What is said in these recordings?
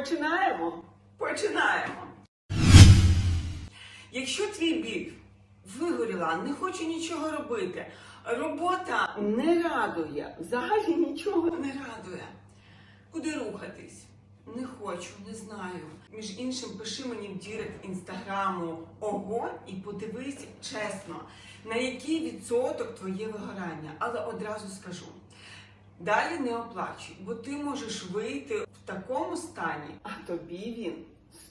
Починаємо. Починаємо. Якщо твій біль вигоріла, не хоче нічого робити, робота Не радує, взагалі нічого. не радує. Куди рухатись? Не хочу, не знаю. Між іншим, пиши мені в дірект інстаграму ого і подивись чесно, на який відсоток твоє вигорання. Але одразу скажу. Далі не оплачуй, бо ти можеш вийти в такому стані, А тобі він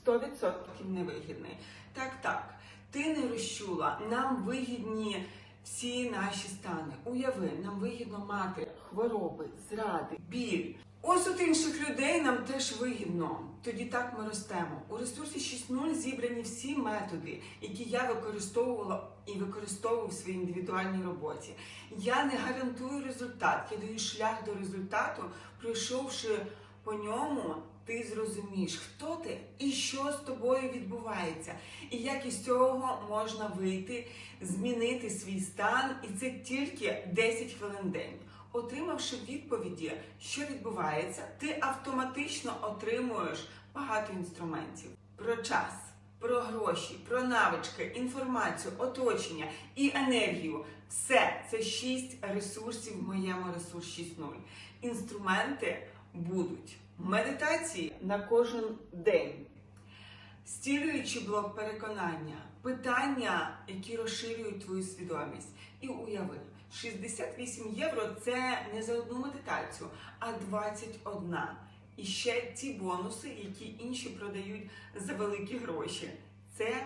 100%. невигідний. Так, так, ти не розчула. Нам вигідні всі наші стани. Уяви, нам вигідно мати Хвороби, зради. біль. Ось от інших людей нам теж вигідно. Тоді так ми ростемо. У ресурсі 6.0 зібрані всі методи, які я використовувала і використовую в своїй індивідуальній роботі. Я не гарантую результат, я даю шлях до результату, пройшовши по ньому, ти зрозумієш, хто ти і що з тобою відбувається, і як із цього можна вийти, змінити свій стан, і це тільки 10 хвилин в день. Отримавши відповіді, що відбувається, ти автоматично отримуєш багато інструментів про час, про гроші, про навички, інформацію, оточення і енергію. Все це шість ресурсів в моєму ресурс 6.0. Інструменти будуть медитації, На кожен день. стілюючи блок переконання, питання, які розширюють твою свідомість. І уяви, 68 євро це не за одну медитацію, а 21. І ще ті бонуси, які інші продають за великі гроші. Це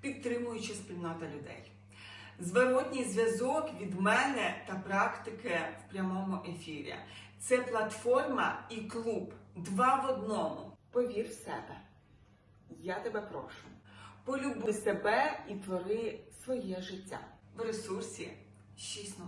підтримуюча спільнота людей. Зворотній зв'язок від мене та практики в прямому ефірі. Це платформа і клуб два в одному. Повір в себе. Я тебе прошу. Полюби себе і твори своє життя. в ресурсі 6.0.